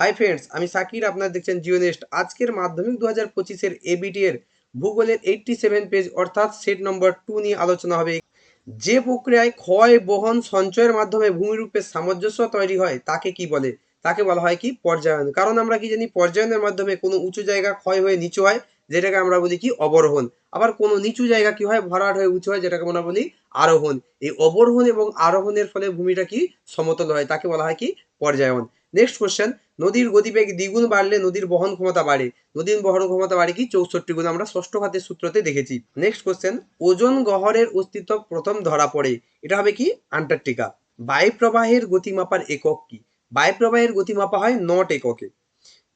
Hi friends আমি সাকির, আপনারা দেখছেন জিওনেস্ট আজকের মাধ্যমিক দু হাজার পঁচিশের এবিটি এর ভূগোলের এইটটি সেভেন পেজ অর্থাৎ সেট নম্বর টু নিয়ে আলোচনা হবে। যে প্রক্রিয়ায় ক্ষয়, বহন, সঞ্চয়ের মাধ্যমে ভূমিরূপের সামঞ্জস্য তৈরি হয়, তাকে কি বলে? তাকে বলা হয় কি? পর্যায়ন। কারণ আমরা কি জানি, পর্যায়নের মাধ্যমে কোনো উঁচু জায়গা ক্ষয় হয়ে নিচু হয়, যেটাকে আমরা বলি কি? অবরোহণ। আবার কোনো নিচু জায়গা কি হয়? ভরাট হয়ে উঁচু হয়, যেটাকে আমরা বলি আরোহণ। এই অবরোহণ এবং আরোহণের ফলে ভূমিটা কি? সমতল হয়, তাকে বলা হয় কি? পর্যায়ন। নেক্সট কোশ্চেন নদীর গতিবেগ দ্বিগুণ বাড়লে নদীর বহন ক্ষমতা বাড়ে। নদীর বহন ক্ষমতা বাড়ে কি? চৌষট্টি গুণ আমরা ষষ্ঠ খাতের সূত্রতে দেখেছি। নেক্সট কোশ্চেন ওজন গহরের অস্তিত্ব প্রথম ধরা পড়ে। এটা হবে কি? আন্টার্কটিকা। বায়ু প্রবাহের গতি মাপার একক কি? বায়ু প্রবাহের গতি মাপা হয় নট এককে।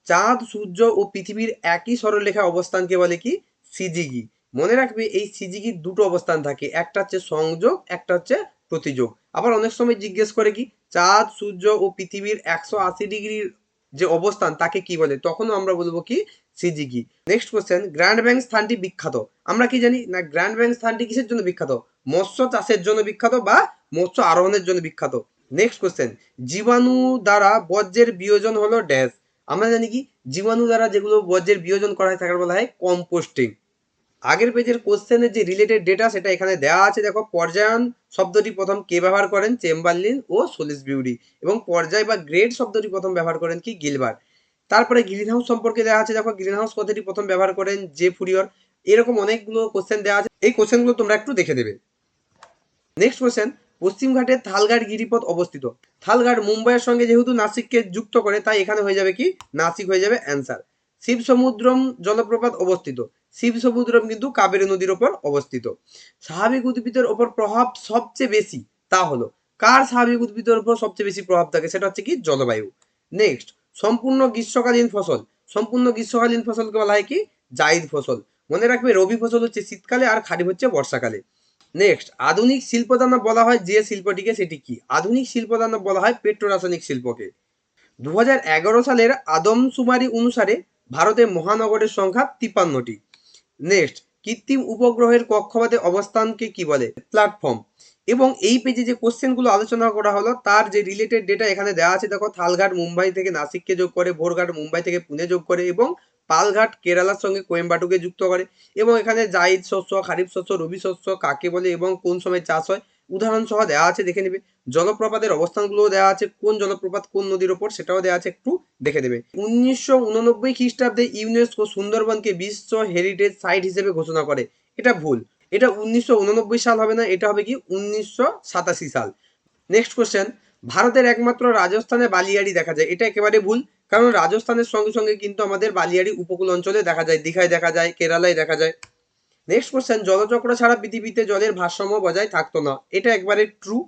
চাঁদ, সূর্য ও পৃথিবীর একই সরলরেখা অবস্থানকে বলে কি? সিজিগি। মনে রাখবে এই সিজিগির দুটো অবস্থান থাকে। একটা হচ্ছে সংযোগ, একটা হচ্ছে প্রতিযোগ। আবার অনেক সময় জিজ্ঞেস করে কি, চাঁদ, সূর্য ও পৃথিবীর একশো আশি ডিগ্রির যে অবস্থান তাকে কি বলে? তখনও আমরা বলব কি, syzygy. Next question grand bank স্থানটি বিখ্যাত। আমরা কি জানি? না গ্র্যান্ড ব্যাংক স্থানটি কিসের জন্য বিখ্যাত? মৎস্য চাষের জন্য বিখ্যাত বা মৎস্য আরোহণের জন্য বিখ্যাত? নেক্সট কোশ্চেন জীবাণু দ্বারা বর্জ্যের বিয়োজন হলো ড্যাশ আমরা জানি কি, জীবাণু দ্বারা যেগুলো বর্জ্যের বিয়োজন করা হয় তাকে বলা হয় কম্পোস্টিং আগের পেজের কোশ্চেনের যে রিলেটেড ডেটা সেটা এখানে দেওয়া আছে, দেখো, পর্যায়ন শব্দটি প্রথম কে ব্যবহার করেন? চেম্বারলিন ও সোলিস বিউরি। এবং পর্যায় বা গ্রেড শব্দটি প্রথম ব্যবহার করেন কি? গিলবার। তারপরে গ্রিন হাউস সম্পর্কে দেওয়া আছে, দেখো গ্রিন হাউস কথাটি প্রথম ব্যবহার করেন জে ফুরিয়র। এরকম অনেকগুলো কোশ্চেন দেওয়া আছে। এই কোশ্চেনগুলো তোমরা একটু দেখে দেবে। নেক্সট কোশ্চেন পশ্চিমঘাটে থালঘাট গিরিপথ অবস্থিত। থালঘাট মুম্বাইয়ের সঙ্গে যেহেতু নাসিককে যুক্ত করে, তাই এখানে হয়ে যাবে কি? নাসিক হয়ে যাবে অ্যান্সার শিব সমুদ্রম জলপ্রপাত অবস্থিত। শিব সমুদ্রম কিন্তু কাবেরী নদীর ওপর অবস্থিত। স্বাভাবিক উদ্ভিদের ওপর প্রভাব সবচেয়ে বেশি তা হলো, কার স্বাভাবিক উদ্ভিদের উপর সবচেয়ে বেশি প্রভাব থাকে? সেটা হচ্ছে কি? জলবায়ু। নেক্সট সম্পূর্ণ গ্রীষ্মকালীন ফসল। সম্পূর্ণ গ্রীষ্মকালীন ফসলকে বলা হয় কি? জাইদ ফসল। মনে রাখবে, রবি ফসল হচ্ছে শীতকালে আর খারিফ হচ্ছে বর্ষাকালে। নেক্সট আধুনিক শিল্পদানব বলা হয় যে শিল্পটিকে, সেটি কি? আধুনিক শিল্পদানব বলা হয় পেট্রোরাসায়নিক শিল্পকে। দু হাজার এগারো সালের আদমশুমারি অনুসারে ভারতের মহানগরের সংখ্যা তিপ্পান্নটি। নেক্সট কৃত্রিম উপগ্রহের কক্ষপথে অবস্থানকে কি বলে? প্ল্যাটফর্ম এবং এই পেজে যে কোশ্চেনগুলো আলোচনা করা হলো, তার যে রিলেটেড ডেটা এখানে দেওয়া আছে, দেখো, থালঘাট, মুম্বাই থেকে নাসিককে যোগ করে, ভোরঘাট, মুম্বাই থেকে পুনে যোগ করে, এবং পালঘাট, কেরালার সঙ্গে কোয়েম্বাটুকে যুক্ত করে, এবং এখানে জাইদ শস্য, খারিফ শস্য, রবি শস্য, কাকে বলে, এবং কোন সময় চাষ হয় উদাহরণ সহ দেওয়া আছে, দেখে নেবে। জলপ্রপাতের অবস্থানগুলোও দেওয়া আছে, কোন জলপ্রপাত কোন নদীর ওপর সেটাও দেওয়া আছে, একটু দেখে দেবে উনিশশো উননব্বই খ্রিস্টাব্দে ইউনেস্কো সুন্দরবনকে বিশ্ব হেরিটেজ সাইট হিসেবে ঘোষণা করে। এটা ভুল। এটা উনিশশো উননব্বই সাল হবে না, এটা হবে কি উনিশশো সাতাশি সাল। নেক্সট কোশ্চেন ভারতের একমাত্র রাজস্থানে বালিয়াড়ি দেখা যায়। এটা একেবারে ভুল, কারণ রাজস্থানের সঙ্গে সঙ্গে কিন্তু আমাদের বালিয়াড়ি উপকূল অঞ্চলে দেখা যায়। দীঘায় দেখা যায়, কেরালায় দেখা যায়। নেক্সট কোশ্চেন জলচক্র ছাড়া পৃথিবীতে জলের ভারসাম্য বজায় থাকতো না। এটা একবারে ট্রু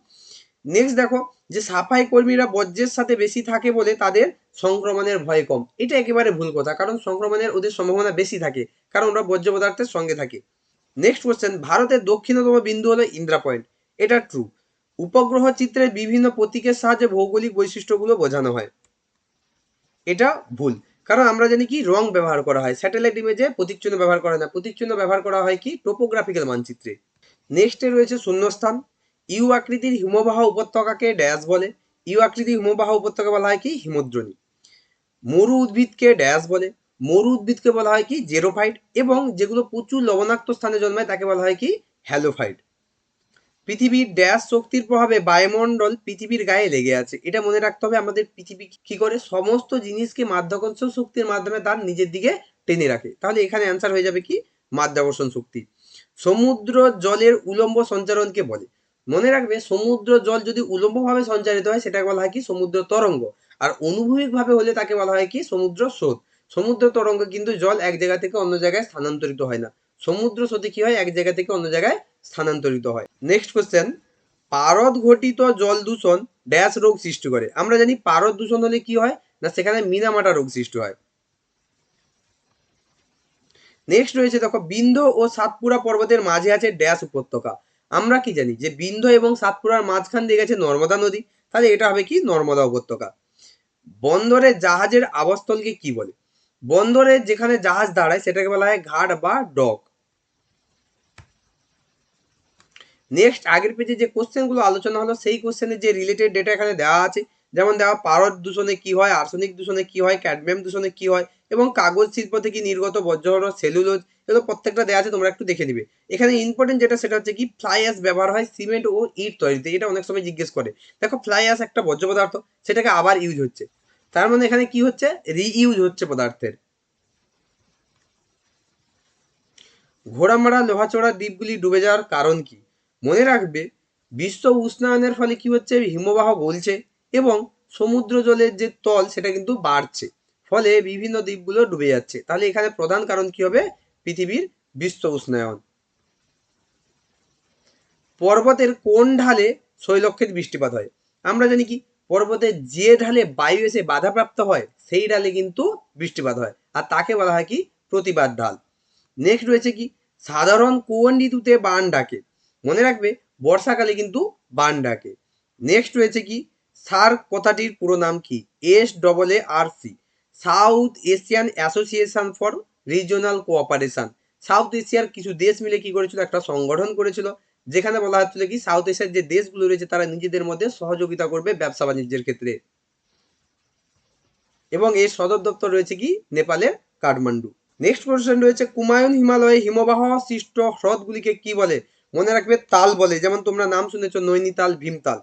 নেক্সট দেখো, যে সাফাই কর্মীরা বর্জ্যের সাথে বেশি থাকে বলে তাদের সংক্রমণের ভয় কম। এটা একেবারে ভুল কথা, কারণ সংক্রমণের ওদের সম্ভাবনা বেশি থাকে, কারণ ওরা বর্জ্য পদার্থের সঙ্গে থাকে। নেক্সট কোশ্চেন ভারতের দক্ষিণতম বিন্দু হলো ইন্দ্রা পয়েন্ট। এটা ট্রু উপগ্রহ চিত্রের বিভিন্ন প্রতীকের সাহায্যে ভৌগোলিক বৈশিষ্ট্যগুলো বোঝানো হয়। এটা ভুল। কারণ আমরা জানি কি, রং ব্যবহার করা হয়। স্যাটেলাইট ইমেজে প্রতীক চিহ্ন ব্যবহার করা না। প্রতীক চিহ্ন ব্যবহার করা হয় কি টোপোগ্রাফিক্যাল মানচিত্রে। নেক্সটে রয়েছে শূন্যস্থান। ইউ আকৃতির হিমবাহ উপত্যকাকে ড্যাশ বলে। ইউ আকৃতির হিমবাহ উপত্যকা বলা হয় কি, হিমদ্রণী। মরু উদ্ভিদকে ড্যাশ বলে। মরু উদ্ভিদকে বলা হয় কি জেরোফাইট এবং যেগুলো প্রচুর লবণাক্ত স্থানে জন্মায় তাকে বলা হয় কি হ্যালোফাইট পৃথিবীর ড্যাশ শক্তির প্রভাবে বায়ুমণ্ডল পৃথিবীর গায়ে লেগে আছে। এটা মনে রাখতে হবে, আমাদের পৃথিবী কি করে? সমস্ত জিনিসকে মাধ্যাকর্ষণ শক্তির মাধ্যমে তার নিজের দিকে টেনে রাখে। তাহলে এখানে অ্যান্সার হয়ে যাবে কি? মাধ্যাকর্ষণ শক্তি। সমুদ্র জলের উলম্ব সঞ্চারণকে বলে। মনে রাখবে, সমুদ্র জল যদি উলম্বভাবে সঞ্চারিত হয়, সেটাকে বলা হয় কি? সমুদ্র তরঙ্গ। আর অনুভূমিকভাবে হলে তাকে বলা হয় কি? সমুদ্র স্রোত। সমুদ্র তরঙ্গ কিন্তু জল এক জায়গা থেকে অন্য জায়গায় স্থানান্তরিত হয় না। সমুদ্র স্রোতে কি হয়? এক জায়গা থেকে অন্য জায়গায় স্থানান্তরিত হয়। নেক্সট কোশ্চেন পারদ ঘটিত জল দূষণ ড্যাশ রোগ সৃষ্টি করে। আমরা জানি পারদ দূষণ হলে কি হয়? না, সেখানে মিনামাটা রোগ সৃষ্টি হয়। নেক্সট রয়েছে দেখো, বিন্ধ্য ও সাতপুরা পর্বতের মাঝে আছে ড্যাশ উপত্যকা। আমরা কি জানি? যে বিন্ধ্য এবং সাতপুরার মাঝখান দিয়ে গেছে নর্মদা নদী। তাহলে এটা হবে কি? নর্মদা উপত্যকা। বন্দরে জাহাজের আবাসস্থলকে কি বলে? বন্দরে যেখানে জাহাজ দাঁড়ায়, সেটাকে বলা হয় ঘাট বা ডক। নেক্সট আগের পেজে যে কোশ্চেনগুলো আলোচনা হলো, সেই কোশ্চেনের যে রিলেটেড ডেটা এখানে দেওয়া আছে, যেমন দেওয়া পারদ দূষণে কি হয়, আর্সেনিক দূষণে কি হয় ক্যাডমিয়াম দূষণে কি হয়, এবং কাগজ শিল্প থেকে নির্গত বর্জ্য সেলুলোজ এগুলো প্রত্যেকটা দেওয়া আছে, তোমরা একটু দেখে নিবে। এখানে ইম্পর্টেন্ট যেটা, সেটা হচ্ছে কি ফ্লাই অ্যাশ ব্যবহার হয় সিমেন্ট ও ইট তৈরিতে, এটা অনেক সময় জিজ্ঞেস করে। দেখো ফ্লাই অ্যাশ একটা বর্জ্য পদার্থ, সেটাকে আবার ইউজ হচ্ছে। তার মানে এখানে কি হচ্ছে? রিইউজ হচ্ছে পদার্থের। ঘোড়ামারা লোহাচড়া দ্বীপগুলি ডুবে যাওয়ার কারণ কি? মনে রাখবে, বিশ্ব উষ্ণায়নের ফলে কি হচ্ছে? হিমবাহ গলছে এবং সমুদ্র জলের যে তল, সেটা কিন্তু বাড়ছে। ফলে বিভিন্ন দ্বীপগুলো ডুবে যাচ্ছে। তাহলে এখানে প্রধান কারণ কি হবে? পৃথিবীর বিশ্ব উষ্ণায়ন। পর্বতের কোন ঢালে শৈলক্ষের বৃষ্টিপাত হয়? আমরা জানি কি? পর্বতের যে ঢালে বায়ু এসে বাধাপ্রাপ্ত হয়, সেই ঢালে কিন্তু বৃষ্টিপাত হয়। আর তাকে বলা হয় কি? প্রতিবাদ ঢাল। নেক্সট রয়েছে কি? সাধারণ কোন ঋতুতে বান ডাকে? মনে রাখবে, বর্ষাকালে কিন্তু বান ডাকে। নেক্সট রয়েছে কি? সার্ক কথাটির পুরো নাম কি? S double A R C South Asian Association for Regional Cooperation South এশিয়ার কিছু দেশ মিলে কি করেছিল? একটা সংগঠন করেছিল, যেখানে বলা হচ্ছিল কি সাউথ এশিয়ার যে দেশগুলো রয়েছে, তারা নিজেদের মধ্যে সহযোগিতা করবে ব্যবসা বাণিজ্যের ক্ষেত্রে। এবং এর সদর দপ্তর রয়েছে কি? নেপালের কাঠমান্ডু। নেক্সট কোশ্চেন রয়েছে, কুমায়ুন হিমালয়ে হিমবাহ সৃষ্ট হ্রদগুলিকে কি বলে? মনে রাখবে তাল বলে, যেমন তোমরা নাম শুনেছ নৈনিতাল, ভীমতাল।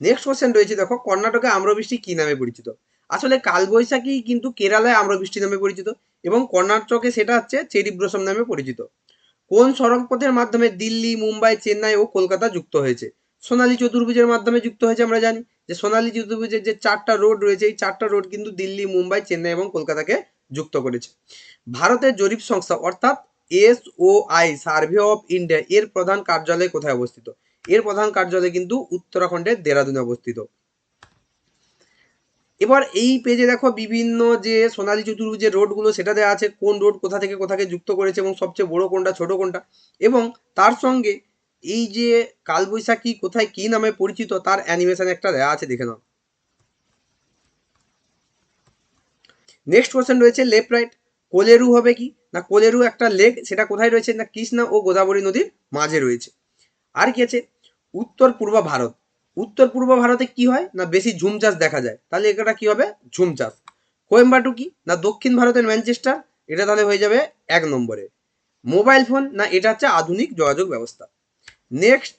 নেক্সট কোশ্চেন রয়েছে, দেখো, কর্ণাটকে আম্রবৃষ্টি কি নামে পরিচিত? আসলে কালবৈশাখী কিন্তু কেরালায় আম্রবৃষ্টি নামে পরিচিত এবং কর্ণাটকে সেটা হচ্ছে চেরি ব্রসম নামে পরিচিত। কোন সড়ক পথের মাধ্যমে দিল্লি, মুম্বাই, চেন্নাই ও কলকাতা যুক্ত হয়েছে? সোনালী চতুর্ভুজের মাধ্যমে যুক্ত হয়েছে আমরা জানি। যে সোনালী চতুর্ভুজের যে চারটা রোড রয়েছে, এই চারটা রোড কিন্তু দিল্লি, মুম্বাই, চেন্নাই এবং কলকাতাকে যুক্ত করেছে। ভারতের জরিপ সংস্থা, অর্থাৎ S O survey of India, এর প্রধান কার্যালয় কোথায় অবস্থিত? এর প্রধান কার্যালয় কিন্তু উত্তরাখণ্ডের দেরাদুনে অবস্থিত। এবার এই পেজে দেখো বিভিন্ন যে সোনালী চতুর্ভুজের রোডগুলো, সেটা দেওয়া আছে, কোন রোড কোথা থেকে কোথাকে যুক্ত করেছে এবং সবচেয়ে বড় কোনটা, ছোট কোনটা? এবং তার সঙ্গে এই যে কালবৈশাখী কোথায় কি নামে পরিচিত, তার অ্যানিমেশন একটা দেওয়া আছে, দেখে নাও। নেক্সট কোশ্চেন রয়েছে লেফট রাইট। কোলেরু হবে কি? না, কোলেরু একটা লেক, সেটা কোথায় রয়েছে? না, কৃষ্ণা ও গোদাবরী নদীর মাঝে রয়েছে। আর কি আছে? উত্তর পূর্ব ভারত। উত্তর পূর্ব ভারতে কি হয়? না, বেশি ঝুম চাষ দেখা যায়। তাহলে এটা কি হবে? ঝুম চাষ। কোয়েম্বাটু কি? না, দক্ষিণ ভারতের ম্যানচেস্টার, এটা তাহলে হয়ে যাবে এক নম্বরে। মোবাইল ফোন, না, এটা হচ্ছে আধুনিক যোগাযোগ ব্যবস্থা। নেক্সট,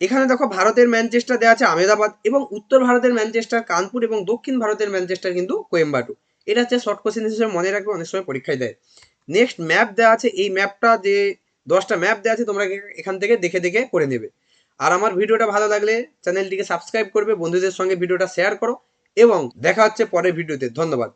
এখানে দেখো ভারতের ম্যানচেস্টার দেওয়া আছে আহমেদাবাদ এবং উত্তর ভারতের ম্যানচেস্টার কানপুর এবং দক্ষিণ ভারতের ম্যানচেস্টার কিন্তু কোয়েম্বাটু। এটা হচ্ছে শর্ট কোশ্চেন হিসেবে মনে রাখবে, অনেক সময় পরীক্ষায় দেয়। নেক্সট ম্যাপ দেওয়া আছে, এই ম্যাপটা যে দশটা ম্যাপ দেওয়া আছে, তোমরা এখান থেকে দেখে দেখে করে নেবে। আর আমার ভিডিওটা ভালো লাগলে চ্যানেলটিকে সাবস্ক্রাইব করবে, বন্ধুদের সঙ্গে ভিডিওটা শেয়ার করো, এবং দেখা হচ্ছে পরের ভিডিওতে। ধন্যবাদ।